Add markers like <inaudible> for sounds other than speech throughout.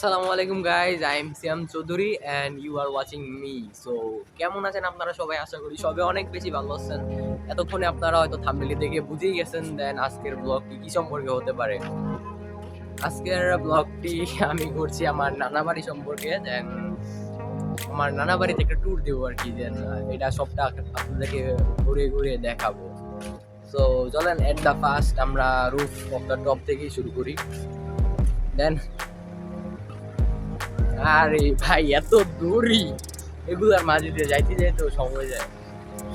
আসসালামু আলাইকুম guys I am Siam Chowdhury and you are watching me so কেমন আছেন আপনারা সবাই? আশা করি সবাই অনেক বেশি ভালো আছেন। এতক্ষণে আপনারা হয়তো থাম্বনেলি দেখে বুঝেই গেছেন দেন আজকের ব্লগটি কি সম্পর্কে হতে পারে। আজকের ব্লগটি আমি করছি আমার নানা বাড়ি সম্পর্কে দেন আমার নানা বাড়িতে একটা ট্যুর দেবো আর কি দেন এটা সবটা আপনাদেরকে ঘুরে ঘুরে দেখাবো। সো চলেন এট দ্য ফার্স্ট আমরা রুফ অফ দ্য টপ থেকেই শুরু করি। দেন আরে ভাই, এত দূরই। এগুলার মাঝে দিয়ে যাইতে যাইতেও সময় যায়।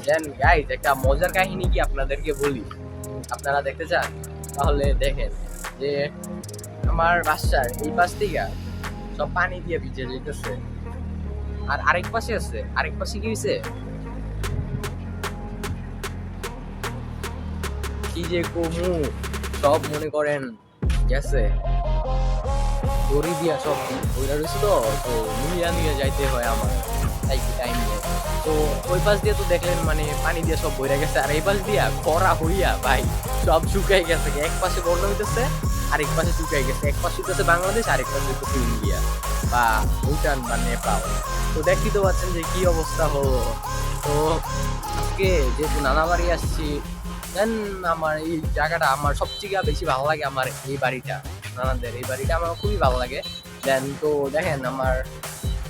দেন গাইজ একটা মজার কাহিনী কি আপনাদেরকে বলি? আপনারা দেখতে চান? তাহলে দেখেন যে আমার বাসার এই পাশ থেকে সব পানি দিয়ে ভিজে যেতেছে আর আরেক পাশে আছে, আরেক পাশে কি হয়েছে কি যে কমু, সব মনে করেন, গেছে। দিয়া সব ওইটা রয়েছে তো তো নিয়ে নিয়ে যাইতে হয় আমার তাই টাইম নিয়ে। তো ওই পাশ দিয়ে তো দেখলেন মানে পানি দিয়ে সব বইরা গেছে, আর এই পাশ দিয়া খরা হইয়া ভাই সব শুকাই গেছে এক পাশে বন্যা হইতেছে, আরেক পাশে শুকাই গেছে। এক পাশে হইতেছে বাংলাদেশ, আরেক পাশে হইতেছে ইন্ডিয়া বা ভুটান বা নেপাল। তো দেখতেই তো পাচ্ছেন যে কি অবস্থা হলো তো আজকে যেহেতু নানা বাড়ি আসছি, দেন আমার এই জায়গাটা আমার সবচেয়ে বেশি ভালো লাগে আমার এই বাড়িটা। নানাদের এই বাড়িটা আমার খুবই ভালো লাগে। দেন তো দেখেন আমার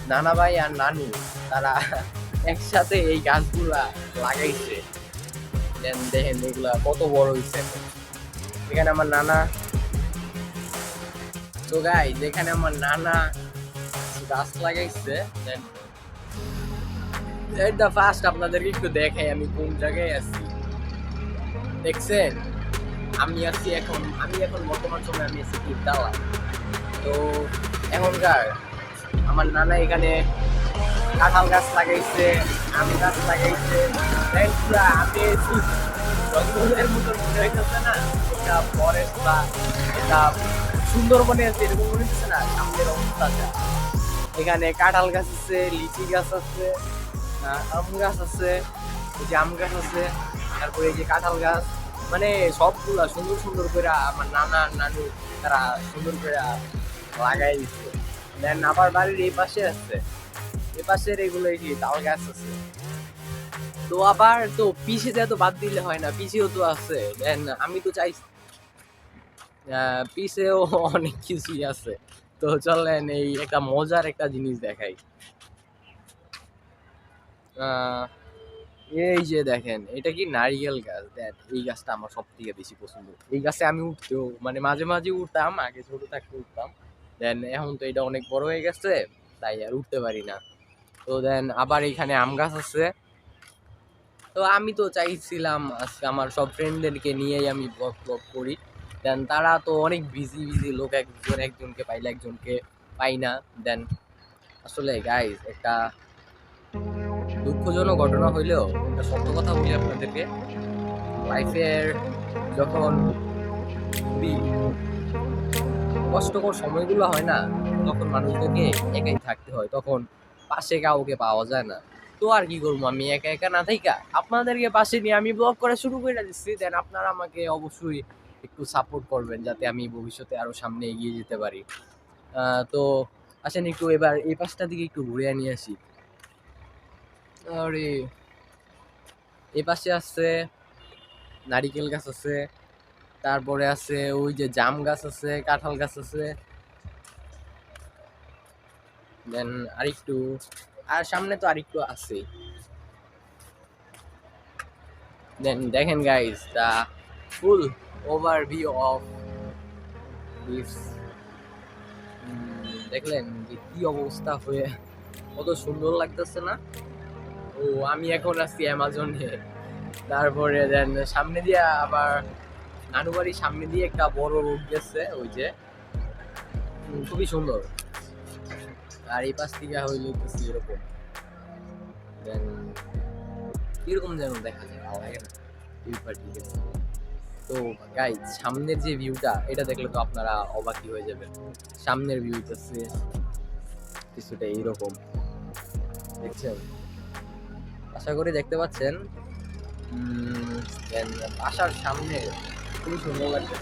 নানা ভাই আর নানু, তারা <laughs> একসাথে এই গাছগুলা লাগাইছে। দেন দেখেন এগুলা কত বড় হয়েছে এখানে আমার নানা। তো গাই যেখানে আমার নানা গাছ লাগাইছে। দেন এটা ফার্স্ট আপনাদেরকে একটু দেখাই আমি কোন জায়গায় আছি। দেখছেন? আমি আছি এখন, আমি এখন বর্তমান সময়ে আমি আছি বিদ্যালয় তো এখনকার আমার নানা এখানে কাঁঠাল গাছ লাগাইছে, আম গাছ লাগাইছে। পুরা আমি জঙ্গলের মতো, মনে হইতেছে না একটা ফরেস্ট বা একটা সুন্দরবনে আছে এরকম মনে হচ্ছে না, সামনের অবস্থাটা এখানে কাঁঠাল গাছ আছে, লিচি গাছ আছে আম গাছ আছে, এই যে আম গাছ আছে, তারপরে এই যে কাঁঠাল গাছ। মানে সবগুলা সুন্দর সুন্দর করে আমার নানা নানু তারা সুন্দর করে লাগাই দিচ্ছে। দেন আবার বাড়ির এই পাশে আছে। এই পাশের এগুলো কি তাল গাছ আছে। তো আবার তো পিছে দিয়ে তো বাদ দিলে হয় না পিছেও তো আছে। দেন আমি তো চাই পিছেও অনেক কিছুই আছে। তো চলেন এই একটা মজার একটা জিনিস দেখাই। আহ, এই যে দেখেন, এটা কি নারিকেল গাছ? দেখ, এই গাছটা আমার সব থেকে বেশি পছন্দ। এই গাছে আমি উঠতেও মানে মাঝে মাঝে উঠতাম, আগে ছোট থাকতে উঠতাম। দেন এখন তো এটা অনেক বড় হয়ে গেছে, তাই আর উঠতে পারি না। তো দেন আবার এখানে আম গাছ আছে। তো আমি তো চাইছিলাম আজকে আমার সব ফ্রেন্ডদেরকে নিয়েই আমি ব্লগ ব্লগ করি। দেন তারা তো অনেক বিজি বিজি লোক, একজন একজনকে পাইলে একজনকে পাই না। দেন আসলে গাইজ একটা দুঃখজনক ঘটনা হইলেও একটা সত্য কথা বলি আপনাদেরকে। লাইফের যখন খুবই কষ্টকর সময়গুলো হয় না, তখন মানুষদেরকে একাই থাকতে হয়। তখন পাশে কাউকে পাওয়া যায় না। তো আর কি করব? আমি একা একা না থাইকা। আপনাদেরকে পাশে নিয়ে আমি ব্লগ করা শুরু করে দিচ্ছি। দেন আপনারা আমাকে অবশ্যই একটু সাপোর্ট করবেন যাতে আমি ভবিষ্যতে আরও সামনে এগিয়ে যেতে পারি। তো আসেন একটু এবার এই পাশটা দিকে একটু ঘুরে নিয়ে আসি। আরে এই পাশে আছে নারিকেল গাছ আছে, তারপরে আছে ওই যে জাম গাছ আছে, কাঁঠাল গাছ আছে। দেন আরেকটু, আর সামনে তো আরেকটু আছে। দেন দেখেন guys the full overview of this দেখলেন যে কি অবস্থা হয়ে, কত সুন্দর লাগতেছে না? ও, আমি এখন আছি অ্যামাজনে তারপরে দেন সামনে দিয়ে আবার নানু বাড়ির সামনে দিয়ে একটা বড় রোড গেছে, ওই যে। খুবই সুন্দর। আর এই পাশ থেকে হইলে কিছু এরকম। দেন কীরকম যেন দেখা যায়, ভালো লাগে না। ভিউ তো। গাই সামনের যে ভিউটা এটা দেখলে তো আপনারা অবাকই হয়ে যাবেন। সামনের ভিউটা কিছুটা এইরকম। দেখছেন? আশা করি দেখতে পাচ্ছেন। বাসার সামনে খুবই সুন্দর লাগছে।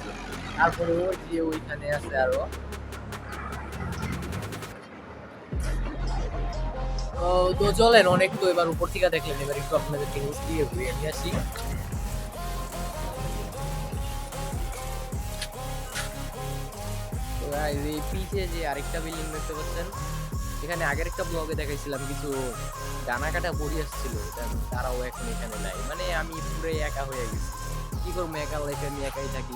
তারপরে ওর যে ওইখানে আছে আরও। তো চলেন, অনেক তো এবার উপর থেকে দেখলেন। এবার একটু আপনাদের নিউজ দিয়ে ঘুরে নিয়ে আসি। তো পিছে যে আরেকটা বিল্ডিং দেখতে পাচ্ছেন। এখানে আগের একটা ব্লগে দেখাইছিলাম কিছু ডানা কাটা পড়ি আসছিল তারাও এখন এখানে নাই। মানে আমি পুরো একা হয়ে গেছি। কি করব, একা লাইফে আমি একাই থাকি,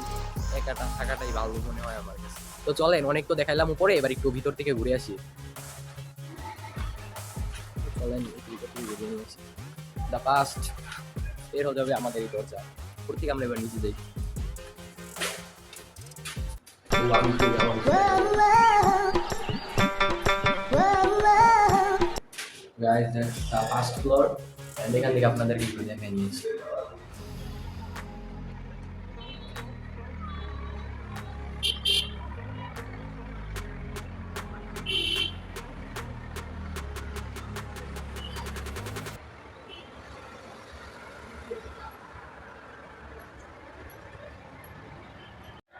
একাটা থাকাটাই ভালো মনে হয় আমার কাছে। তো চলেন, অনেক তো দেখাইলাম উপরে, এবার একটু ভিতর থেকে ঘুরে আসি। চলেন দ্য পাস্ট এর হয়ে যাবে আমাদের এই দরজা। থেকে আমরা এবার নিচে যাই Guys, that's the first floor. And এখান থেকে আপনাদেরকে একটু দেখাই নিয়েছি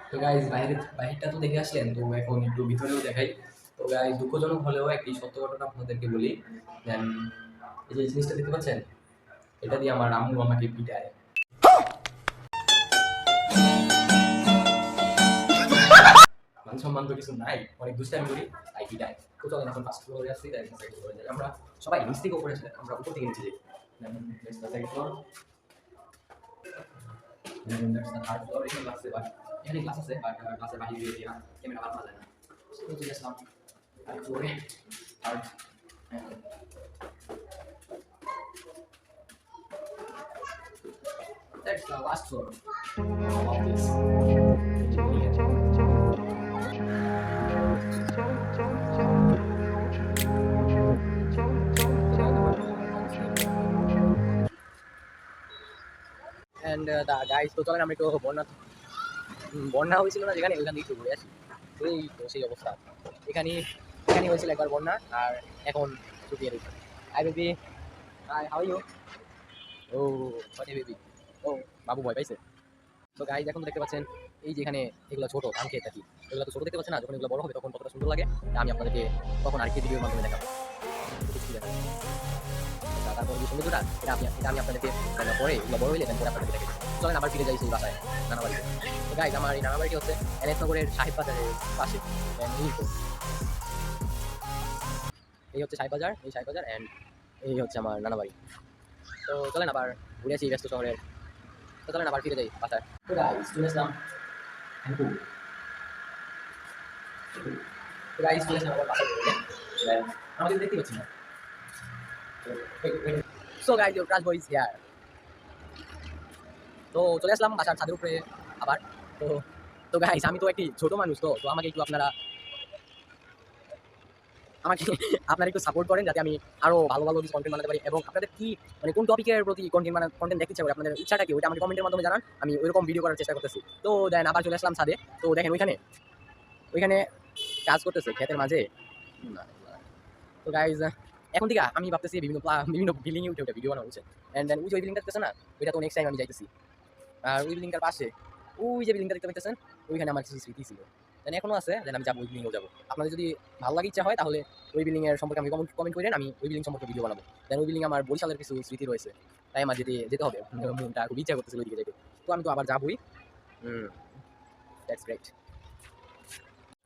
তো গাইজ বাইরে বাইরেটা তো দেখে আসলেন তো এখন একটু ভিতরেও দেখাই তো দুঃখজনক হলেও একটি সত্য ঘটনা আপনাদেরকে বলি। দেন এই যে জিনিসটা দেখতে পাচ্ছেন, এটা দিয়ে আমার আম্মু আমাকে পিটায়। মান সম্মান তো কিছু নাই, অনেক এখন আমরা সবাই থেকে উপরে আমরা উপর থেকে নিচে যাই. এখানে ক্লাস আছে তো চলে আসলাম থার্ড ফ্লোরে third That's the last floor. Of this. And the guys তো চলেন আমরা একটু বন্যা উম, বন্যা হয়েছিল না যেখানে ওইখান থেকে একটু ঘুরে আসি এই তো সেই অবস্থা এখানে এখানে হয়েছিল একবার বন্যা আর এখন শুকিয়ে রয়েছে hi baby hi how you oh what baby oh, বাবু ভয় পাইছে। তো গাইজ এখন দেখতে পাচ্ছেন, এই যে এখানে এগুলো ছোট ধান খেয়ে থাকি এগুলো তো ছোট দেখতে পাচ্ছেন না, যখন এগুলো বড় হবে তখন কতটা সুন্দর লাগে। আমি আপনাদেরকে তখন আরেকটি ভিডিওর মাধ্যমে দেখাবো। আমার এই নানা বাড়িটি হচ্ছে এনএস নগরের সাহেব বাজারের পাশে এই তো। হচ্ছে সাহেব বাজার এই সাহেব বাজার অ্যান্ড এই হচ্ছে আমার নানা বাড়ি তো চলেন আবার ঘুরে আসি ব্যস্ত শহরের। তো চলেন আবার ফিরে যাই বাসায়। তো গাইজ চলে আসলাম। হ্যান্ডপুর তো গাইজ চলে আসলাম আবার বাসায়। আমাদের দেখতে পাচ্ছি না। So guys your crush boys here তো চলে আসলাম বাসার ছাদের উপরে আবার। তো তো গাইস আমি তো একটি ছোট মানুষ তো তো আমাকে একটু আপনারা আমাকে আপনারা একটু সাপোর্ট করেন যাতে আমি আরও ভালো ভালো কিছু কন্টেন্ট বানাতে পারি এবং আপনাদের কি মানে কোন টপিকের প্রতি কন্টেন্ট মানে কন্টেন্ট দেখতে চাই আপনাদের ইচ্ছাটা কি, ওইটা আমাকে কমেন্টের মাধ্যমে জানান, আমি ওইরকম ভিডিও করার চেষ্টা করতেছি। তো দেন, আবার চলে আসলাম ছাদে। তো দেখেন ওইখানে ওইখানে কাজ করতেছে ক্ষেতের মাঝে। তো গাইজ এখন থেকে আমি ভাবতেছি বিভিন্ন বিভিন্ন বিল্ডিং উঠে উঠে ভিডিও বানানো উচিত অ্যান্ড দেন ওই যে বিল্ডিংটা দেখতেছে না, ওইটা তো নেক্সট টাইম আমি যাইতেছি। আর ওই বিল্ডিংটার পাশে, ওই যে বিল্ডিংটা দেখতে পাইতেছেন, ওইখানে আমার কিছু স্মৃতি ছিল। দেন এখনও আছে, দেন আমি যাব ওই বিল্ডিংও যাব। আপনাদের যদি ভালো লাগে ইচ্ছা হয়, তাহলে ওই বিল্ডিং এর সম্পর্কে আমি কমেন্ট কমেন্ট করেন আমি ওই বিল্ডিং সম্পর্কে ভিডিও বানাবো। দেন ওই বিল্ডিং আমার বরিশালের কিছু স্মৃতি রয়েছে। তাই আমার যেতে যেতে হবে। মনটা খুব ইচ্ছা করতেছিল ওইদিকে যেতে তো আমি তো আবার যাবোই। দ্যাটস গ্রেট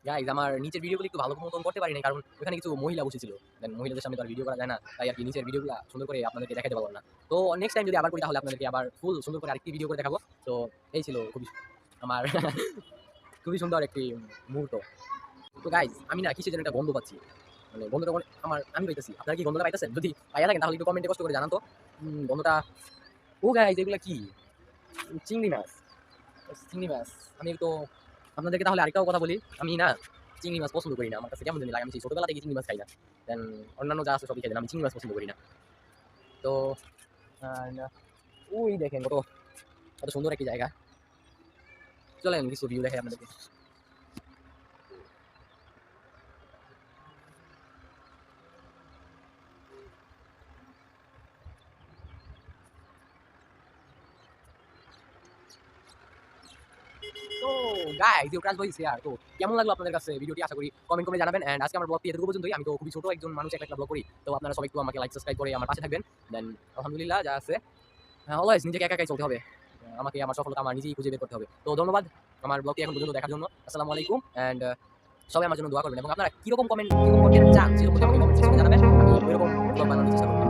গাইজ আমার নিচের ভিডিওগুলো একটু ভালো মতন করতে পারি না কারণ ওখানে কিছু মহিলা বসেছিল। দেন মহিলাদের সামনে তো আর ভিডিও করা যায় না। তাই আর কি নিচের ভিডিওগুলো সুন্দর করে আপনাদেরকে দেখাতে পারলাম না। তো নেক্সট টাইম যদি আবার করি, তাহলে আপনাদেরকে আবার ফুল সুন্দর করে আরেকটি ভিডিও করে দেখাবো। তো এই ছিল খুবই আমার <laughs> খুবই সুন্দর একটি মুহূর্ত। তো গাইজ আমি না কিসের যেন একটা গন্ধ পাচ্ছি? মানে গন্ধটা আমার আমি পাইতেছি। আপনারা কি গন্ধটা পাইতেছেন? যদি পাইয়া থাকেন, তাহলে একটু কমেন্টে কষ্ট করে জানান তো। গন্ধটা ও গাইজ এগুলো কি? চিংড়ি মাছ। চিংড়ি মাছ। আমি একটু আপনাদেরকে তাহলে আরেকটাও কথা বলি। আমি না চিংড়ি মাছ পছন্দ করি না। আমার কাছে কেমন জানি লাগে, আমি ছোটোবেলা থেকে চিংড়ি মাছ খাই না। দেন অন্যান্য যা আছে সবই খাই আমি চিংড়ি মাছ পছন্দ করি না। তো ওই দেখেন কত কত সুন্দর একটি জায়গা। চলেন কিছু ভিউ দেখাই বইস হিয়ার তো কেমন কাছে জানাবেন আজকে আমার আমি তো খুবই ছোট একজন মানুষ একটা ব্লগ করি তো আপনারা সবাই একটু আমাকে লাইক সাবস্ক্রাইব করে আমার পাশে থাকবেন দেন আলহামদুলিল্লাহ যা আছে অলওয়েজ নিজেকে একা একাই চলতে হবে আমাকে আমার সফলতা আমার নিজেই খুঁজে বের করতে হবে। তো ধন্যবাদ আমার ব্লগটি এখন পর্যন্ত দেখার জন্য। আসসালামু আলাইকুম এন্ড সবাই আমার জন্য দোয়া করবেন এবং আপনারা কীরকম কমেন্ট কীরকম কমেন্ট জানাবেন, আমি এরকম ব্লগ বানানোর চেষ্টা করব।